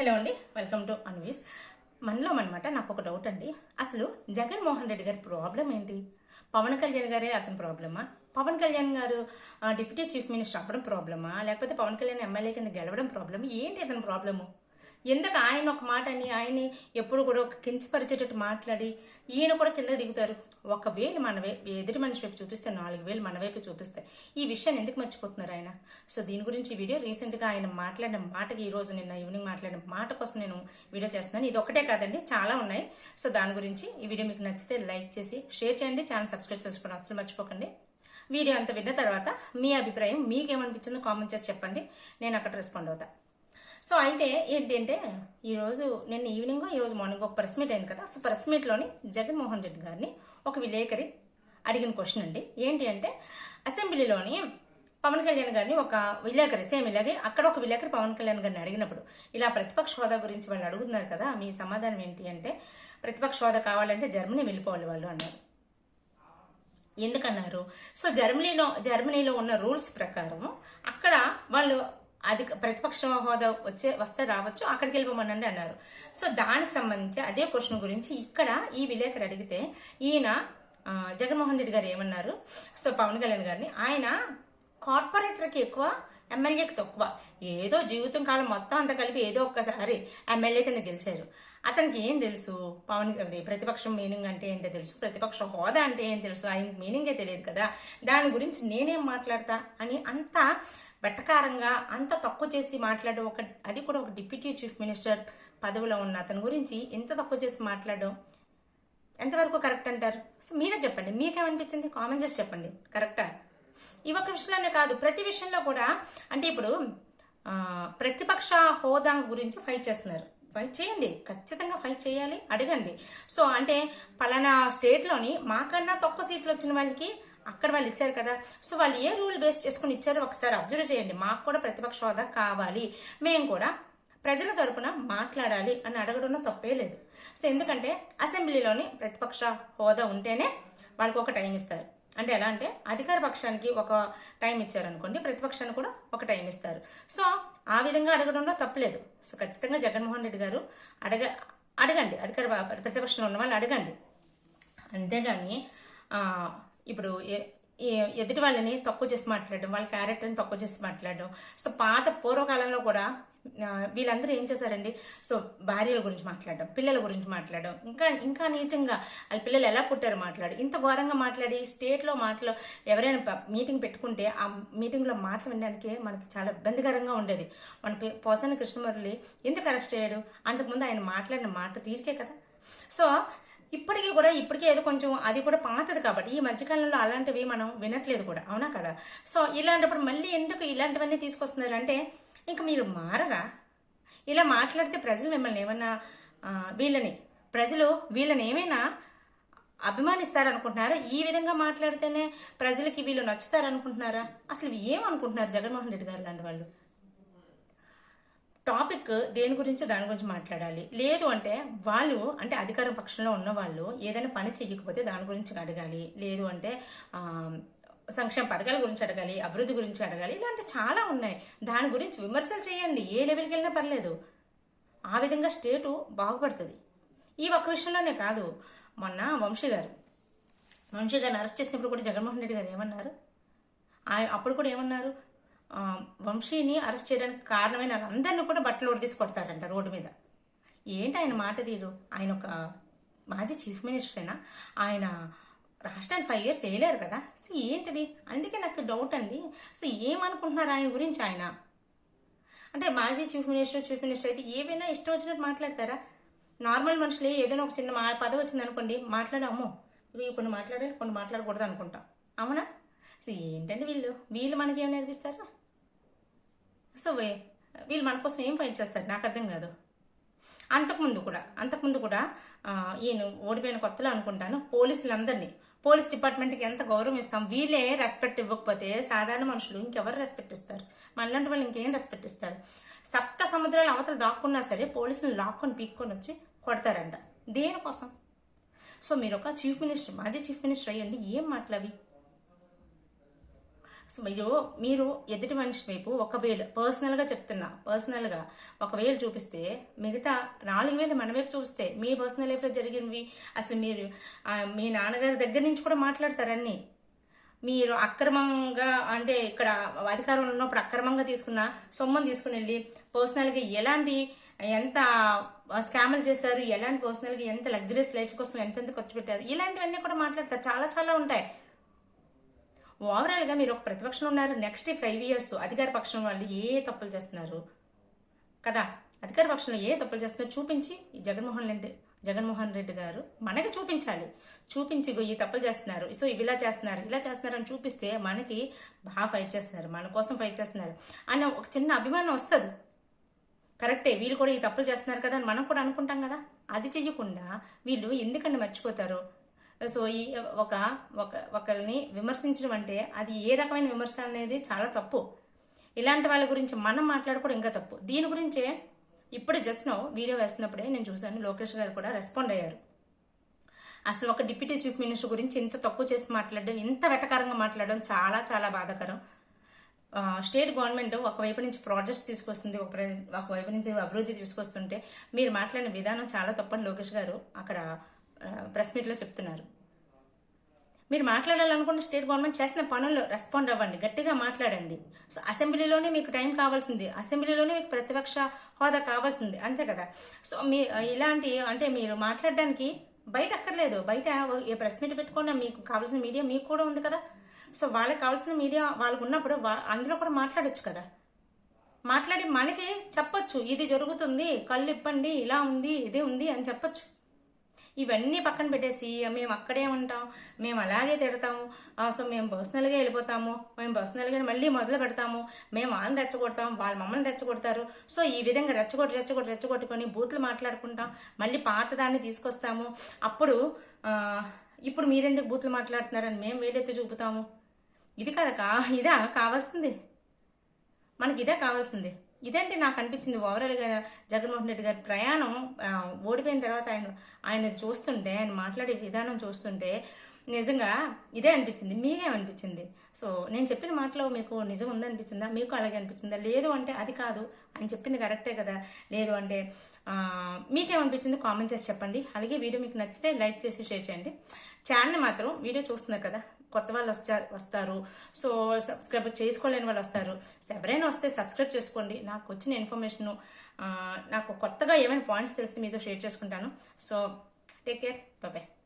Hello అండి welcome to Anvi's. మనలో అనమాట నాకు ఒక డౌట్ అండి. అసలు జగన్మోహన్ రెడ్డి గారి ప్రాబ్లం ఏంటి? పవన్ కళ్యాణ్ గారే అతని ప్రాబ్లమా పవన్ కళ్యాణ్ గారు డిప్యూటీ చీఫ్ మినిస్టర్ అవ్వడం ప్రాబ్లమా లేకపోతే పవన్ కళ్యాణ్ ఎమ్మెల్యే కింద గెలవడం ప్రాబ్లమ్ ఏంటి అతని ప్రాబ్లము ఎందుకు ఆయన ఒక మాట అని ఆయన్ని ఎప్పుడు కూడా ఒక కించపరిచేటట్టు మాట్లాడి ఈయన కూడా కింద దిగుతారు? ఒక వేలు మన ఎదుటి మనిషి వైపు చూపిస్తే నాలుగు వేలు మన వైపు చూపిస్తాయి. ఈ విషయాన్ని ఎందుకు మర్చిపోతున్నారు ఆయన? సో దీని గురించి వీడియో రీసెంట్గా ఆయన మాట్లాడిన మాటకి ఈరోజు నిన్న ఈవినింగ్ మాట్లాడిన మాట కోసం నేను వీడియో చేస్తున్నాను. ఇది ఒకటే కాదండి చాలా ఉన్నాయి. సో దాని గురించి ఈ వీడియో మీకు నచ్చితే లైక్ చేసి షేర్ చేయండి ఛానల్ సబ్స్క్రైబ్ చేసుకోండి అసలు మర్చిపోకండి. వీడియో అంత విన్న తర్వాత మీ అభిప్రాయం మీకేమనిపించిందో కామెంట్ చేసి చెప్పండి. నేను అక్కడ రెస్పాండ్ అవుతా. సో అయితే ఏంటి అంటే ఈరోజు నిన్న ఈవినింగ్ ఈరోజు మార్నింగ్ ఒక ప్రెస్ మీట్ అయింది కదా సో ప్రెస్ మీట్లోని జగన్మోహన్ రెడ్డి గారిని ఒక విలేకరి అడిగిన క్వశ్చన్ అండి. ఏంటి అంటే అసెంబ్లీలోని పవన్ కళ్యాణ్ గారిని ఒక విలేకరి సేమ్ ఇలాగే అక్కడ ఒక విలేకరి పవన్ కళ్యాణ్ గారిని అడిగినప్పుడు ఇలా ప్రతిపక్ష హోదా గురించి వాళ్ళు అడుగుతున్నారు కదా మీ సమాధానం ఏంటి అంటే ప్రతిపక్ష హోదా కావాలంటే జర్మనీ వెళ్ళిపోవాలి వాళ్ళు అన్నారు. ఎందుకన్నారు? సో జర్మనీలో జర్మనీలో ఉన్న రూల్స్ ప్రకారం అక్కడ వాళ్ళు అది ప్రతిపక్ష హోదా వచ్చే వస్తే రావచ్చు అక్కడికి వెళ్ళిపోమనండి అన్నారు. సో దానికి సంబంధించి అదే క్వశ్చన్ గురించి ఇక్కడ ఈ విలేకరు అడిగితే ఈయన జగన్మోహన్ రెడ్డి గారు ఏమన్నారు? సో పవన్ కళ్యాణ్ గారిని ఆయన కార్పొరేటర్కి ఎక్కువ ఎమ్మెల్యేకి తక్కువ. ఏదో జీవితం కాలం మొత్తం అంతా కలిపి ఏదో ఒక్కసారి ఎమ్మెల్యే కింద గెలిచారు. అతనికి ఏం తెలుసు? పవన్ అది ప్రతిపక్షం మీనింగ్ అంటే ఏంటో తెలుసు? ప్రతిపక్ష హోదా అంటే ఏం తెలుసు? ఆయనకి మీనింగే తెలియదు కదా. దాని గురించి నేనేం మాట్లాడతా అని అంతా వెట్టకారంగా అంత తక్కువ చేసి మాట్లాడడం ఒక అది కూడా ఒక డిప్యూటీ చీఫ్ మినిస్టర్ పదవిలో ఉన్న అతని గురించి ఎంత తక్కువ చేసి మాట్లాడడం ఎంతవరకు కరెక్ట్ అంటారు? సో మీరే చెప్పండి. మీకేమనిపించింది? కామెంట్ చేసి చెప్పండి. కరెక్టా? ఈ ఒక్క విషయంలోనే కాదు ప్రతి విషయంలో కూడా అంటే ఇప్పుడు ప్రతిపక్ష హోదా గురించి ఫైట్ చేస్తున్నారు. ఫైట్ చేయండి. ఖచ్చితంగా ఫైట్ చేయాలి. అడగండి. సో అంటే పలానా స్టేట్లోని మాకన్నా తక్కువ సీట్లు వచ్చిన వాళ్ళకి అక్కడ వాళ్ళు ఇచ్చారు కదా. సో వాళ్ళు ఏ రూల్ బేస్ చేసుకుని ఇచ్చారో ఒకసారి అబ్జర్వ్ చేయండి. మాకు కూడా ప్రతిపక్ష హోదా కావాలి. మేము కూడా ప్రజల తరపున మాట్లాడాలి అని అడగడంలో తప్పే లేదు. సో ఎందుకంటే అసెంబ్లీలోని ప్రతిపక్ష హోదా ఉంటేనే వాళ్ళకి ఒక టైం ఇస్తారు. అంటే ఎలా అంటే అధికార పక్షానికి ఒక టైం ఇచ్చారనుకోండి ప్రతిపక్షాన్ని కూడా ఒక టైం ఇస్తారు. సో ఆ విధంగా అడగడంలో తప్పలేదు సో ఖచ్చితంగా జగన్మోహన్ రెడ్డి గారు అడగ అడగండి. అధికార ప్రతిపక్షంలో ఉన్న వాళ్ళు అడగండి. అంతేగాని ఇప్పుడు ఎదుటి వాళ్ళని తక్కువ చేసి మాట్లాడడం వాళ్ళ క్యారెక్టర్ని తక్కువ చేసి మాట్లాడడం. సో పాత పూర్వకాలంలో కూడా వీళ్ళందరూ ఏం చేశారండి? సో భార్యల గురించి మాట్లాడడం పిల్లల గురించి మాట్లాడడం. ఇంకా ఇంకా నీచంగా వాళ్ళ పిల్లలు ఎలా పుట్టారు మాట్లాడు ఇంత ఘోరంగా మాట్లాడి స్టేట్లో మాటలు ఎవరైనా మీటింగ్ పెట్టుకుంటే ఆ మీటింగ్లో మాటలు వినడానికి మనకి చాలా ఇబ్బందికరంగా ఉండేది. మన పే- పోసాని కృష్ణమురళి ఎందుకు అరెస్ట్ అయ్యాడు? అంతకుముందు ఆయన మాట్లాడిన మాట తీరికే కదా? సో ఇప్పటికీ కూడా ఇప్పటికీ ఏదో కొంచెం అది కూడా పాతది కాబట్టి ఈ మధ్యకాలంలో అలాంటివి మనం వినట్లేదు కూడా. అవునా కదా? సో ఇలాంటప్పుడు మళ్ళీ ఎందుకు ఇలాంటివన్నీ తీసుకొస్తున్నారు అంటే ఇంకా మీరు మారరా? ఇలా మాట్లాడితే ప్రజలు మిమ్మల్ని ఏమన్నా వీళ్ళని ప్రజలు వీళ్ళని ఏమైనా అభిమానిస్తారనుకుంటున్నారా? ఈ విధంగా మాట్లాడితేనే ప్రజలకి వీళ్ళు నచ్చుతారనుకుంటున్నారా? అసలు ఏమనుకుంటున్నారు జగన్మోహన్ రెడ్డి గారు లాంటి వాళ్ళు? టాపిక్ దేని గురించి దాని గురించి మాట్లాడాలి. లేదు అంటే వాళ్ళు అంటే అధికార పక్షంలో ఉన్న వాళ్ళు ఏదైనా పని చేయకపోతే దాని గురించి అడగాలి. లేదు అంటే సంక్షేమ పథకాల గురించి అడగాలి అభివృద్ధి గురించి అడగాలి ఇలాంటి చాలా ఉన్నాయి. దాని గురించి విమర్శలు చేయండి. ఏ లెవెల్కి వెళ్ళినా పర్లేదు. ఆ విధంగా స్టేటు బాగుపడుతుంది. ఈ ఒక్క విషయంలోనే కాదు. మొన్న వంశీ గారు వంశీ గారిని అరెస్ట్ చేసినప్పుడు కూడా జగన్మోహన్ రెడ్డి గారు ఏమన్నారు? అప్పుడు కూడా ఏమన్నారు? వంశీని అరెస్ట్ చేయడానికి కారణమైన అందరినీ కూడా బట్టలు తీసి కొడతారంట రోడ్డు మీద. ఏంటి ఆయన మాట తీరు? ఆయన ఒక మాజీ చీఫ్ మినిస్టరేనా? ఆయన రాష్ట్రాన్ని ఫైవ్ ఇయర్స్ వేయలేరు కదా? సో ఏంటిది? అందుకే నాకు డౌట్ అండి. సో ఏమనుకుంటున్నారు ఆయన గురించి ఆయన? అంటే మాజీ చీఫ్ మినిస్టర్ చీఫ్ మినిస్టర్ అయితే ఏవైనా ఇష్టం వచ్చినట్టు మాట్లాడతారా? నార్మల్ మనుషులే ఏదైనా ఒక చిన్న మా పదవి వచ్చింది అనుకోండి మాట్లాడాము ఇవి కొన్ని మాట్లాడాలి కొన్ని మాట్లాడకూడదు అనుకుంటాం అవునా? సో ఏంటండి వీళ్ళు? వీళ్ళు మనకి ఏమైనా నేర్పిస్తారా? సో వే వీళ్ళు మన కోసం ఏం ఫైట్ చేస్తారు? నాకు అర్థం కాదు. అంతకుముందు కూడా అంతకుముందు కూడా ఈయన ఓడిపోయిన కొత్తలో అనుకుంటాను పోలీసులందరినీ పోలీస్ డిపార్ట్మెంట్కి ఎంత గౌరవం ఇస్తాం వీళ్ళే రెస్పెక్ట్ ఇవ్వకపోతే సాధారణ మనుషులు ఇంకెవరు రెస్పెక్ట్ ఇస్తారు? మనలాంటి వాళ్ళు ఇంకేం రెస్పెక్ట్ ఇస్తారు? సప్త సముద్రాలు అవతల దాక్కున్నా సరే పోలీసులు లాక్కొని పీక్కొని వచ్చి కొడతారంట. దేనికోసం? సో మీరు ఒక చీఫ్ మినిస్టర్ మాజీ చీఫ్ మినిస్టర్ అయ్యండి ఏం మాటలవి మీరు మీరు ఎదుటి మనిషి వైపు ఒక వేలు పర్సనల్గా చెప్తున్నా పర్సనల్గా ఒక వేలు చూపిస్తే మిగతా నాలుగు వేలు మన వైపు చూస్తే మీ పర్సనల్ లైఫ్లో జరిగినవి. అసలు మీరు మీ నాన్నగారి దగ్గర నుంచి కూడా మాట్లాడతారన్నీ మీరు అక్రమంగా అంటే ఇక్కడ అధికారంలో ఉన్నప్పుడు అక్రమంగా తీసుకున్న సొమ్మని తీసుకుని వెళ్ళి పర్సనల్గా ఎలాంటి ఎంత స్కామ్లు చేశారు? ఎలాంటి పర్సనల్గా ఎంత లగ్జరీస్ లైఫ్ కోసం ఎంతెంత ఖర్చు పెట్టారు? ఇలాంటివన్నీ కూడా మాట్లాడతారు. చాలా చాలా ఉంటాయి. ఓవరాల్గా మీరు ఒక ప్రతిపక్షంలో ఉన్నారు నెక్స్ట్ ఫైవ్ ఇయర్స్ అధికార పక్షం వాళ్ళు ఏ తప్పులు చేస్తున్నారు? కదా అధికార పక్షంలో ఏ తప్పులు చేస్తున్నారో చూపించి ఈ జగన్మోహన్ రెడ్డి జగన్మోహన్ రెడ్డి గారు మనకి చూపించాలి. చూపించి ఈ తప్పులు చేస్తున్నారు. సో ఇవి ఇలా చేస్తున్నారు ఇలా చేస్తున్నారు అని చూపిస్తే మనకి బాగా ఫైట్ చేస్తున్నారు మన కోసం ఫైట్ చేస్తున్నారు అన్న ఒక చిన్న అభిమానం వస్తుంది. కరెక్టే వీళ్ళు కూడా ఈ తప్పులు చేస్తున్నారు కదా అని మనం కూడా అనుకుంటాం కదా? అది చెయ్యకుండా వీళ్ళు ఎందుకంటే మర్చిపోతారు? సో ఈ ఒక ఒక ఒకరిని విమర్శించడం అంటే అది ఏ రకమైన విమర్శ అనేది చాలా తప్పు. ఇలాంటి వాళ్ళ గురించి మనం మాట్లాడుకోవడం ఇంకా తప్పు. దీని గురించే ఇప్పుడు జస్ట్ నో వీడియో వేస్తున్నప్పుడే నేను చూశాను లోకేష్ గారు కూడా రెస్పాండ్ అయ్యారు. అసలు ఒక డిప్యూటీ చీఫ్ మినిస్టర్ గురించి ఇంత తక్కువ చేసి మాట్లాడడం ఇంత వెటకారంగా మాట్లాడడం చాలా చాలా బాధాకరం. స్టేట్ గవర్నమెంట్ ఒకవైపు నుంచి ప్రాజెక్ట్స్ తీసుకొస్తుంది ఒక ఒకవైపు నుంచి అభివృద్ధి తీసుకొస్తుంటే మీరు మాట్లాడిన విధానం చాలా తప్పని లోకేష్ గారు అక్కడ ప్రెస్ మీట్లో చెప్తున్నారు. మీరు మాట్లాడాలనుకుంటే స్టేట్ గవర్నమెంట్ చేసిన పనుల్లో రెస్పాండ్ అవ్వండి గట్టిగా మాట్లాడండి. సో అసెంబ్లీలోనే మీకు టైం కావాల్సింది అసెంబ్లీలోనే మీకు ప్రతిపక్ష హోదా కావాల్సింది అంతే కదా? సో మీ ఇలాంటి అంటే మీరు మాట్లాడడానికి బయట అక్కర్లేదు బయట ఏ ప్రెస్ మీట్ పెట్టుకున్నా మీకు కావాల్సిన మీడియా మీకు కూడా ఉంది కదా? సో వాళ్ళకి కావాల్సిన మీడియా వాళ్ళకు ఉన్నప్పుడు అందులో కూడా మాట్లాడచ్చు కదా? మాట్లాడి మనకి చెప్పొచ్చు ఇది జరుగుతుంది కళ్ళు ఇప్పండి ఇలా ఉంది ఇది ఉంది అని చెప్పొచ్చు. ఇవన్నీ పక్కన పెట్టేసి మేము అక్కడే ఉంటాం మేము అలాగే తిడతాము సో మేము పర్సనల్గా వెళ్ళిపోతాము మేము పర్సనల్గా మళ్ళీ మొదలు పెడతాము మేము వాళ్ళని రెచ్చగొడతాం వాళ్ళు మమ్మల్ని రెచ్చగొడతారు. సో ఈ విధంగా రెచ్చగొట్టి రెచ్చగొట్టి రెచ్చగొట్టుకొని బూతులు మాట్లాడుకుంటాం మళ్ళీ పాత దాన్ని తీసుకొస్తాము. అప్పుడు ఇప్పుడు మీరెందుకు బూతులు మాట్లాడుతున్నారని మేము వేలెత్తి చూపుతాము? ఇది కదా కా ఇదా కావాల్సింది? మనకి ఇదే కావాల్సింది. ఇదంటే నాకు అనిపించింది. ఓవరాల్గా జగన్మోహన్ రెడ్డి గారి ప్రయాణం ఓడిపోయిన తర్వాత ఆయన ఆయన చూస్తుంటే ఆయన మాట్లాడే విధానం చూస్తుంటే నిజంగా ఇదే అనిపించింది మీకేమనిపించింది? సో నేను చెప్పిన మాటలో మీకు నిజం ఉందనిపించిందా మీకు అలాగే అనిపించిందా? లేదు అంటే అది కాదు ఆయన చెప్పింది కరెక్టే కదా. లేదు అంటే మీకేమనిపించింది? కామెంట్ చేసి చెప్పండి. అలాగే వీడియో మీకు నచ్చితే లైక్ చేసి షేర్ చేయండి. ఛానల్ మాత్రం వీడియో చూస్తున్నారు కదా కొత్త వాళ్ళు వచ్చా వస్తారు. సో సబ్స్క్రైబ్ చేసుకోలేని వాళ్ళు వస్తారు. ఎవరైనా వస్తే సబ్స్క్రైబ్ చేసుకోండి. నాకు వచ్చిన ఇన్ఫర్మేషన్ నాకు కొత్తగా ఏమైనా పాయింట్స్ తెలిస్తే మీతో షేర్ చేసుకుంటాను. So take care. బాయ్